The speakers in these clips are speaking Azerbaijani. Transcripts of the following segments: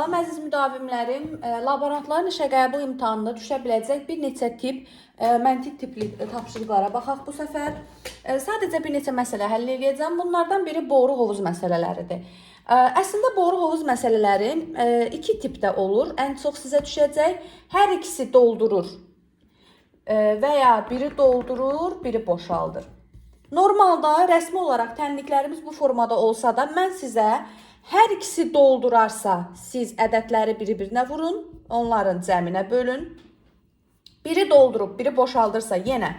Salam əziz müdavimlərim, e, laborantların işə qəbul imtahanında düşə biləcək bir neçə tip e, məntiq tipli e, tapşırıqlara baxaq bu səfər. Sadəcə bir neçə məsələ həll edəcəm. Bunlardan biri boru hovuz məsələləridir. Əslində boru hovuz məsələləri iki tipdə olur. Ən çox sizə düşəcək. Hər ikisi doldurur və ya biri doldurur, biri boşaldır. Normalda rəsmi olaraq tənliklərimiz bu formada olsa da mən sizə hər ikisi doldurarsa siz ədədləri bir-birinə vurun, onların cəminə bölün. Biri doldurub, biri boşaldırsa yenə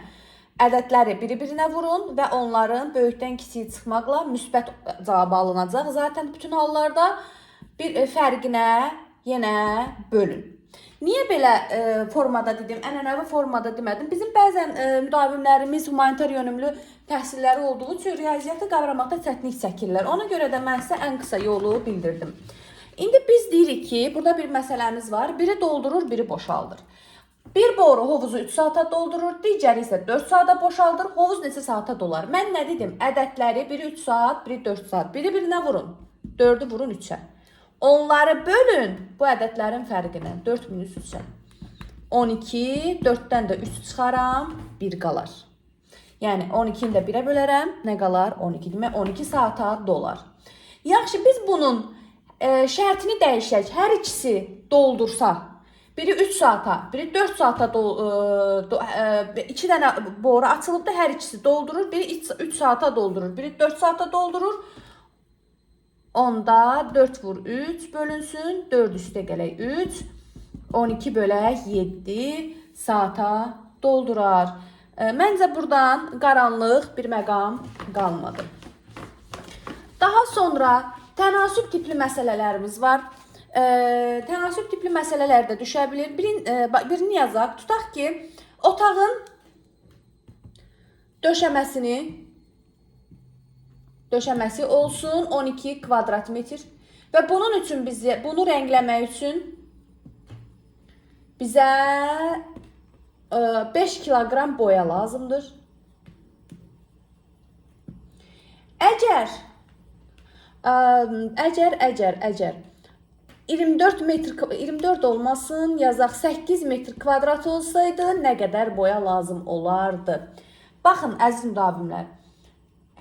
ədədləri bir-birinə vurun və onların böyükdən kiçiyi çıxmaqla müsbət cavab alınacaq. Zaten bütün hallarda bir e, fərqinə yenə bölün. Niyə belə e, formada dedim, ənənəvi formada demədim? Bizim bəzən e, müdavimlərimiz humanitar yönümlü təhsilləri olduğu üçün riyaziyyatı qavramaqda çətinlik çəkirlər. Ona görə də mən sizə ən qısa yolu bildirdim. İndi biz deyirik ki, burada bir məsələmiz var. Biri doldurur, biri boşaldır. Bir boru hovuzu 3 saata doldurur, digəri isə 4 saata boşaldır. Hovuz neçə saata dolar? Mən nə dedim? Ədədləri biri 3 saat, biri 4 saat. Biri-birinə vurun. 4-ü vurun 3-ə. Onları bölün bu ədədlərin fərqinə. 4 minus 3-ə. 12, 4-dən də 3 çıxaram, 1 qalar. Yəni 12-ni də 1-ə bölərəm, nə qalar? 12. Demək 12 saata dolar. Yaxşı, biz bunun e, şərtini dəyişək. Hər ikisi doldursa, biri 3 saata, biri 4 saata do, e, do, e, iki dənə boru açılıbdı, hər ikisi doldurur. Biri 3 saata doldurur, biri 4 saata doldurur. Onda 4 vur 3 bölünsün. 4 üstə gələk 3. 12 bölək 7 saata doldurar. E, Məncə buradan qaranlıq bir məqam qalmadı. Daha sonra tənasüb tipli məsələlərimiz var. E, tənasüb tipli məsələlər də düşə bilər. Birin, e, birini yazaq. Tutaq ki, otağın döşəməsini döşəməsi olsun 12 kvadrat metr və bunun üçün bizə bunu rəngləmək üçün bizə e, 5 kiloqram boya lazımdır. Əgər ə, əgər əgər əgər 24 metr 24 olmasın, yazaq 8 metr kvadrat olsaydı nə qədər boya lazım olardı? Baxın əziz müdavimlər,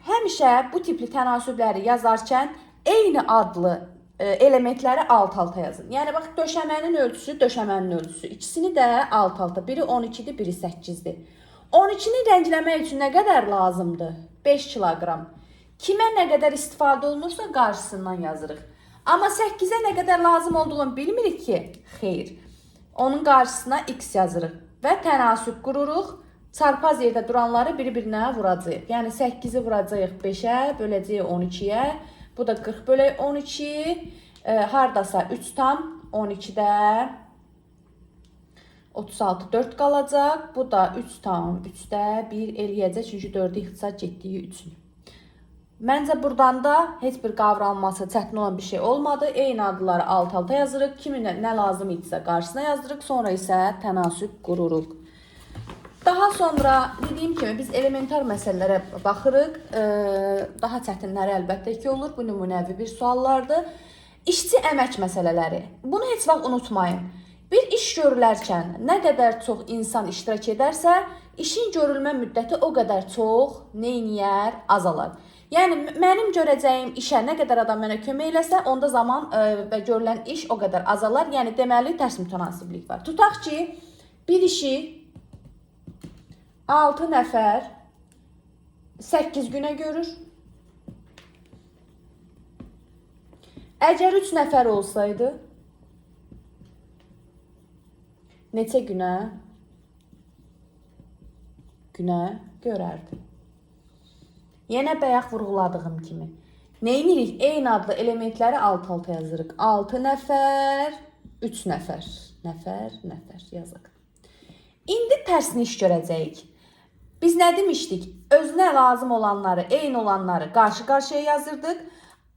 həmişə bu tipli tənasübləri yazarkən eyni adlı e, elementləri alt-alta yazın. Yəni bax döşəmənin ölçüsü, döşəmənin ölçüsü. İkisini də alt-alta. Biri 12-dir, biri 8-dir. 12-ni rəngləmək üçün nə qədər lazımdır? 5 kiloqram. Kimə nə qədər istifadə olunursa qarşısından yazırıq. Amma 8-ə nə qədər lazım olduğunu bilmirik ki, xeyr. Onun qarşısına x yazırıq və tənasüb qururuq. Çarpaz yerdə duranları bir-birinə vuracağıq. Yəni 8-i vuracağıq 5-ə, böləcəyik 12-yə. Bu da 40 bölək 12. E, hardasa 3 tam 12-də 36 4 qalacaq. Bu da 3 tam 3-də 1 eləyəcək. Çünki 4-ü ixtisas getdiyi üçün. Məncə burdan da heç bir qavranması çətin olan bir şey olmadı. Eyni adları alt-alta yazırıq. Kiminə nə lazım idisə qarşısına yazdırıq. Sonra isə tənasüb qururuq. Daha sonra dediyim kimi biz elementar məsələlərə baxırıq. Ee, daha çətinləri əlbəttə ki olur. Bu nümunəvi bir suallardır. İşçi əmək məsələləri. Bunu heç vaxt unutmayın. Bir iş görülərkən nə qədər çox insan iştirak edərsə, işin görülmə müddəti o qədər çox neyniyər, azalar. Yəni mənim görəcəyim işə nə qədər adam mənə kömək eləsə, onda zaman və görülən iş o qədər azalar. Yəni deməli tərs mütənasiblik var. Tutaq ki, bir işi 6 nəfər 8 günə görür. Əgər 3 nəfər olsaydı neçə günə günə görərdi. Yenə bayaq vurğuladığım kimi. Neymirik? Eyni adlı elementləri alt-alta yazırıq. 6 nəfər, 3 nəfər, nəfər, nəfər yazaq. İndi tərsini iş görəcəyik. Biz nə demişdik? Özünə lazım olanları, eyni olanları qarşı-qarşıya yazırdıq.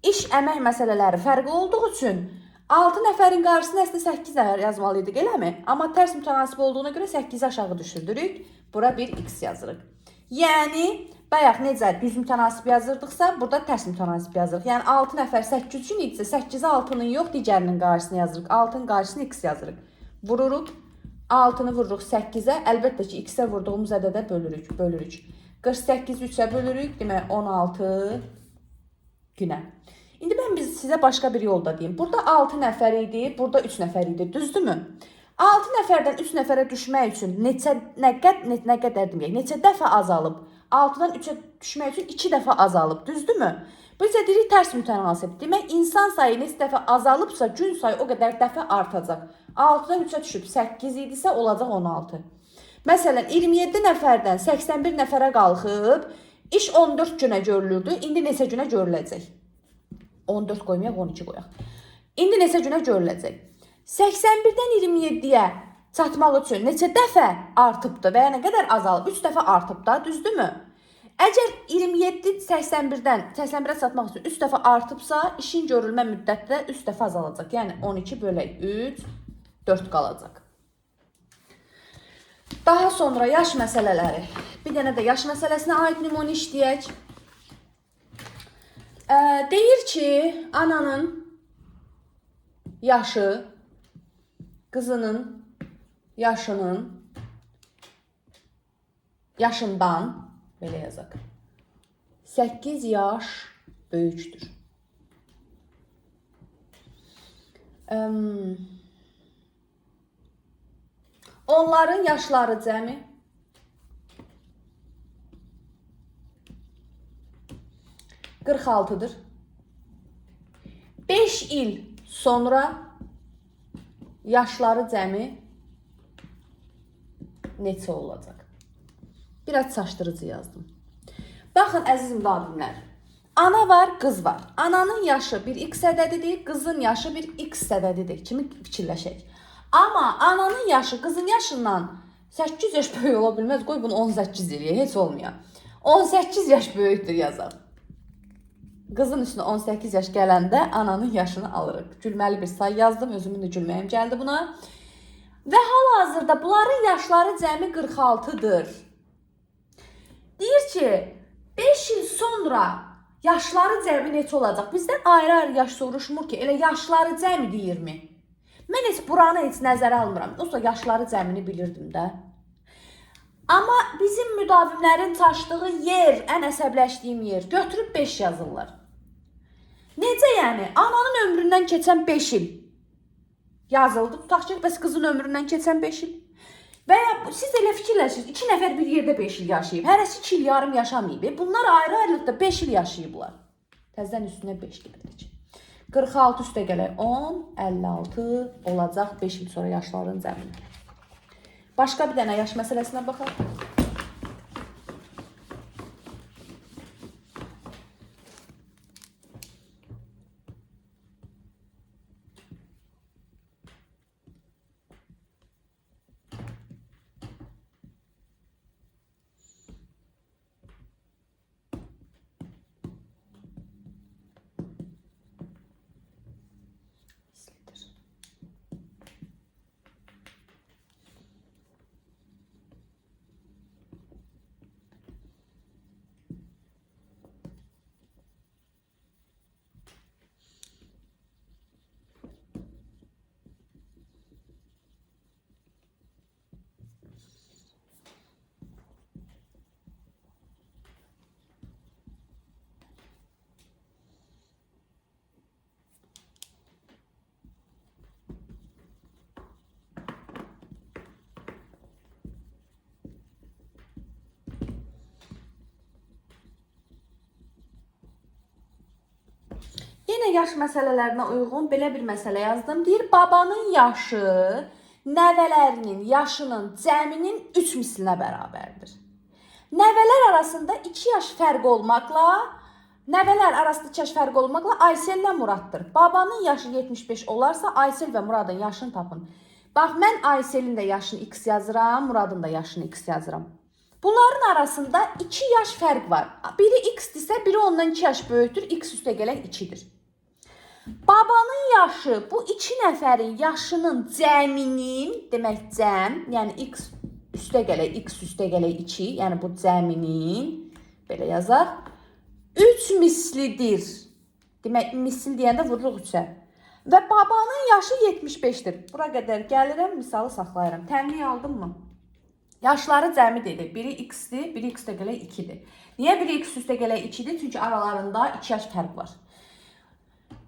İş əmək məsələləri fərqli olduğu üçün 6 nəfərin qarşısına əslində 8 nəfər yazmalıydıq, eləmi? Amma tərs mütənasib olduğuna görə 8-i aşağı düşürdürük. Bura bir x yazırıq. Yəni bayaq necə düz mütənasib yazırdıqsa, burada tərs mütənasib yazırıq. Yəni 6 nəfər 8 üçün idisə, 8-i 6-nın yox, digərinin qarşısına yazırıq. 6-nın qarşısına x yazırıq. Vururuq. 6-nı vururuq 8-ə. Əlbəttə ki, x-ə vurduğumuz ədədə bölürük, bölürük. 48-i 3-ə bölürük, demək 16 günə. İndi mən biz sizə başqa bir yolda deyim. Burada 6 nəfər idi, burada 3 nəfər idi, düzdürmü? 6 nəfərdən 3 nəfərə düşmək üçün neçə nə qəd nə, nə qədər deməyək, neçə dəfə azalıb? 6-dan 3-ə düşmək üçün 2 dəfə azalıb, düzdürmü? Bu isə deyirik tərs mütənasib. Demək insan sayı neçə dəfə azalıbsa, gün sayı o qədər dəfə artacaq. 6-dan 3-ə düşüb 8 idisə olacaq 16. Məsələn, 27 nəfərdən 81 nəfərə qalxıb iş 14 günə görülürdü. İndi neçə günə görüləcək? 14 qoymayaq, 12 qoyaq. İndi neçə günə görüləcək? 81-dən 27-yə çatmaq üçün neçə dəfə artıbdı və ya nə qədər azalıb? 3 dəfə artıb da, düzdürmü? Əgər 27 81-dən 81-ə çatmaq üçün 3 dəfə artıbsa, işin görülmə müddəti də 3 dəfə azalacaq. Yəni 12 bölək 3 4 qalacaq. Daha sonra yaş məsələləri. Bir dənə də yaş məsələsinə aid nümunə işləyək. Ə, deyir ki, ananın yaşı qızının yaşının yaşından belə yazaq. 8 yaş böyükdür. Əm, onların yaşları cəmi 46-dır. 5 il sonra yaşları cəmi neçə olacaq? Biraz çaşdırıcı yazdım. Baxın əziz müəllimlər. Ana var, qız var. Ananın yaşı bir x ədədidir, qızın yaşı bir x ədədidir kimi fikirləşək. Amma ananın yaşı qızın yaşından 8 yaş böyük ola bilməz. Qoy bunu 18 eləyək, heç olmuyor. 18 yaş böyükdür yazaq. Qızın üstünə 18 yaş gələndə ananın yaşını alırıq. Gülməli bir say yazdım, özümün də gülməyim gəldi buna. Və hal-hazırda bunların yaşları cəmi 46-dır. Deyir ki, 5 il sonra yaşları cəmi neçə olacaq? Bizdən ayrı-ayrı yaş soruşmur ki, elə yaşları cəmi deyirmi? Mən heç buranı heç nəzərə almıram. Yoxsa yaşları cəmini bilirdim də. Amma bizim müdavimlərin çaşdığı yer, ən əsəbləşdiyim yer, götürüb 5 yazırlar. Necə yəni? Ananın ömründən keçən 5 il yazıldı. Tutaq ki, bəs qızın ömründən keçən 5 il. Və ya siz elə fikirləşirsiniz, 2 nəfər bir yerdə 5 il yaşayıb, hərəsi 2 il yarım yaşamayıb. E, Bunlar ayrı-ayrılıqda 5 il yaşayıblar. Təzədən üstünə 5 gəlirik. 46 üstə gələk 10, 56 olacaq 5 il sonra yaşların cəmi. Başqa bir dənə yaş məsələsinə baxaq. Pislikdir. Yenə yaş məsələlərinə uyğun belə bir məsələ yazdım. Deyir, babanın yaşı nəvələrinin yaşının cəminin 3 mislinə bərabərdir. Nəvələr arasında 2 yaş fərq olmaqla Nəvələr arasında 2 yaş fərq olmaqla Aysel ilə Muraddır. Babanın yaşı 75 olarsa Aysel və Muradın yaşını tapın. Bax mən Ayselin də yaşını x yazıram, Muradın da yaşını x yazıram. Bunların arasında 2 yaş fərq var. Biri x-dirsə, biri ondan 2 yaş böyükdür. X üstə gələn 2-dir. Babanın yaşı bu iki nəfərin yaşının cəminin, demək cəm, yəni x üstə gələk x üstə gələk 2, yəni bu cəminin belə yazaq 3 mislidir. Demək misil deyəndə vururuq 3-ə. Və babanın yaşı 75-dir. Bura qədər gəlirəm, misalı saxlayıram. Təmin aldınmı? Yaşları cəmi dedi. Biri x-dir, biri x üstə gələk 2-dir. Niyə biri x üstə gələk 2-dir? Çünki aralarında 2 yaş fərq var.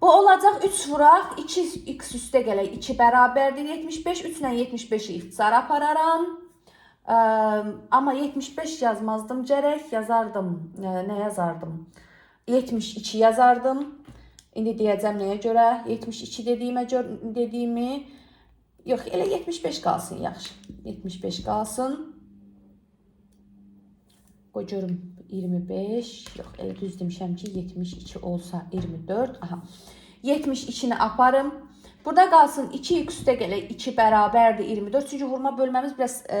Bu olacaq 3 vuraq, 2x üstə gələk 2 bərabərdir 75. 3 ilə 75-i ixtisar apararam. Ə, amma 75 yazmazdım gərək, yazardım. Ə, nə yazardım? 72 yazardım. İndi deyəcəm nəyə görə? 72 dediyimə görə dediyimi yox, elə 75 qalsın yaxşı. 75 qalsın. Qoy görüm 25. Yox, elə düz demişəm ki 72 olsa 24. Aha. 72-ni aparım. Burada qalsın 2x üstə gələk 2 bərabərdir 24. Çünki vurma bölməmiz biraz ə,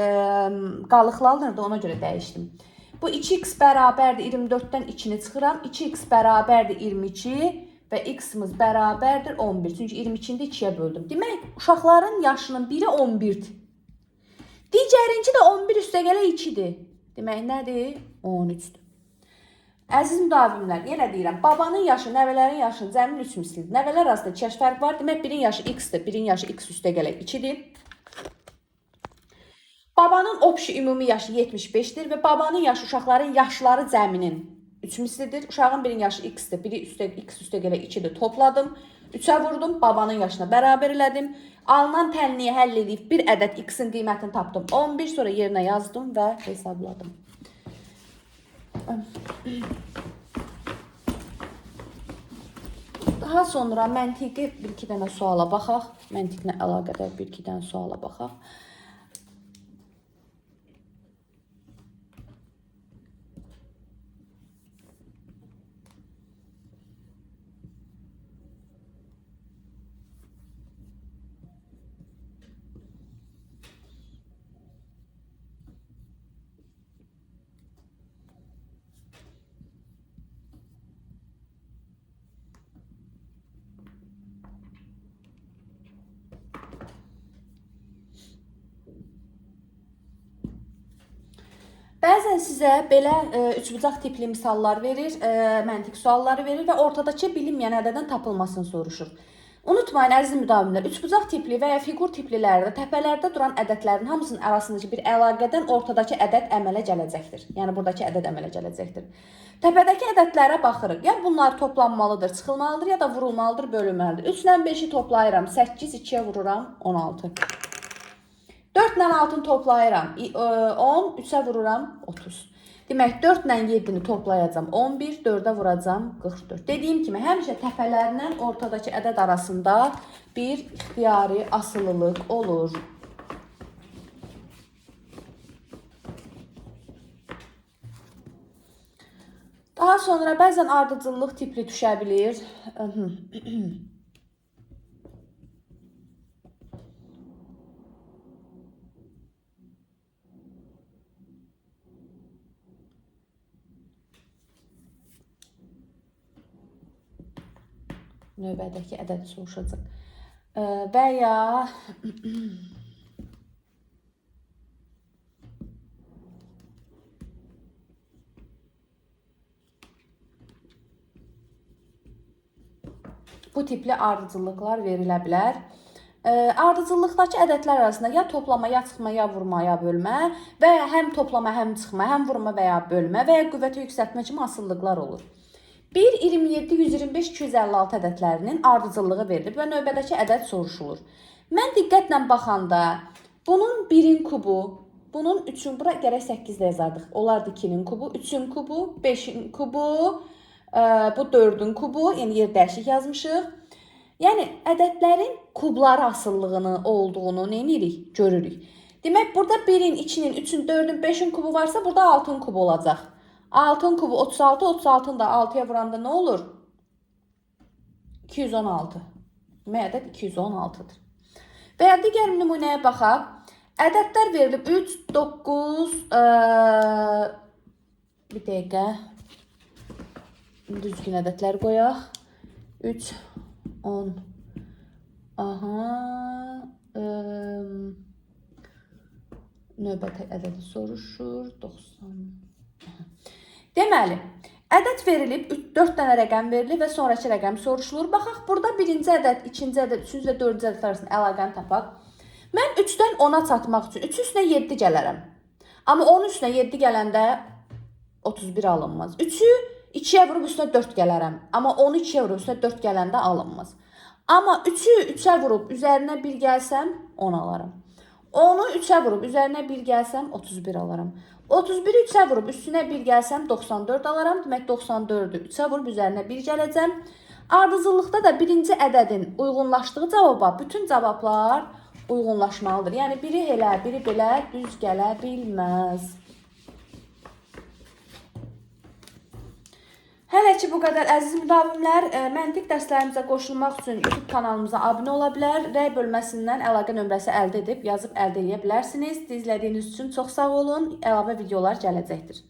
qalıqlanırdı, ona görə dəyişdim. Bu 2x bərabərdir 24-dən 2-ni çıxıram. 2x bərabərdir 22 və x-imiz bərabərdir 11. Çünki 22-ni də 2-yə böldüm. Demək, uşaqların yaşının biri 11-dir. Digərinki də 11 üstə gələk 2-dir. Demək nədir? 13-dür. Əziz müdavimlər, yenə deyirəm, babanın yaşı, nəvələrin yaşının cəmin 3 mislidir. Nəvələr arasında 2 yaş fərq var. Demək, birin yaşı x-dir, birin yaşı x üstə gələk 2-dir. Babanın obşi ümumi yaşı 75-dir və babanın yaşı uşaqların yaşları cəminin 3 mislidir. Uşağın birinin yaşı x-dir, biri üstə x üstə gələk 2-dir. Topladım. 3-ə vurdum, babanın yaşına bərabər elədim. Alınan tənliyi həll edib bir ədəd x-in qiymətini tapdım. 11 sonra yerinə yazdım və hesabladım. Daha sonra məntiqi bir-iki dənə suala baxaq. Məntiqlə əlaqədar bir-iki dənə suala baxaq. Bəzən sizə belə e, üçbucaq tipli misallar verir, e, məntiq sualları verir və ortadakı bilinməyən ədədin tapılmasını soruşur. Unutmayın əziz müdavimlər, üçbucaq tipli və ya fiqur tiplilərdə təpələrdə duran ədədlərin hamısının arasındakı bir əlaqədən ortadakı ədəd əmələ gələcəkdir. Yəni buradakı ədəd əmələ gələcəkdir. Təpədəki ədədlərə baxırıq. Ya bunlar toplanmalıdır, çıxılmalıdır, ya da vurulmalıdır, bölünməlidir. 3 ilə 5-i toplayıram, 8 2-yə vururam, 16. 4 ilə 6-nı toplayıram. 10, 3-ə vururam 30. Demək 4 ilə 7-ni toplayacağam 11, 4-ə vuracağam 44. Dediyim kimi həmişə təpələrlə ortadakı ədəd arasında bir ixtiyari asılılıq olur. Daha sonra bəzən ardıcıllıq tipli düşə bilir. Növbədəki ədədi soruşacaq. Ə, Və ya bu tipli ardıcıllıqlar verilə bilər. Ə, Ardıcıllıqdakı ədədlər arasında ya toplama, ya çıxma, ya vurma, ya bölmə və ya həm toplama, həm çıxma, həm vurma və ya bölmə və ya qüvvəti yüksəltmə kimi asılılıqlar olur. 1, 27, 125, 256 ədədlərinin ardıcıllığı verilir və növbədəki ədəd soruşulur. Mən diqqətlə baxanda bunun 1-in kubu, bunun 3-ün bura gərək 8 də yazardıq. Olardı 2-nin kubu, 3-ün kubu, 5-in kubu, ə, bu 4-ün kubu, yəni yer dəyişik yazmışıq. Yəni ədədlərin kubları asıllığını olduğunu nə edirik? Görürük. Demək burada 1-in, 2-nin, 3-ün, 4-ün, 5-in kubu varsa burada 6-ın kubu olacaq. 6'ın kubu 36, 36'ın da 6'ya vuranda ne olur? 216. Demək ədəd 216-dır. Və ya digər nümunəyə baxaq. Ədədlər verilib 3, 9, ə, bir dəqiqə. Düzgün ədədlər qoyaq. 3, 10. Aha. Ə, növbəti ədədi soruşur. 90. Deməli, ədəd verilib, 4 dənə rəqəm verilib və sonrakı rəqəm soruşulur. Baxaq, burada birinci ədəd, ikinci ədəd, üçüncü və dördüncü ədəd arasında əlaqəni tapaq. Mən 3-dən 10-a çatmaq üçün 3 üstünə 7 gələrəm. Amma 10 üstünə 7 gələndə 31 alınmaz. 3-ü 2-yə vurub üstünə 4 gələrəm. Amma 10-u 2-yə vurub üstünə 4 gələndə alınmaz. Amma 3-ü 3-ə vurub üzərinə 1 gəlsəm 10 alaram. 10-u 3-ə vurub üzərinə 1 gəlsəm 31 alaram. 31-i 3-ə vurub üstünə 1 gəlsəm 94 alaram. Demək 94-ü 3-ə vurub üzərinə 1 gələcəm. Ardıcıllıqda da birinci ədədin uyğunlaşdığı cavaba bütün cavablar uyğunlaşmalıdır. Yəni biri elə, biri belə düz gələ bilməz. Hələ ki bu qədər əziz müdavimlər, e, məntiq dərslərimizə qoşulmaq üçün YouTube kanalımıza abunə ola bilər, rəy bölməsindən əlaqə nömrəsi əldə edib yazıb əldə edə bilərsiniz. İzlədiyiniz üçün çox sağ olun. Əlavə videolar gələcəkdir.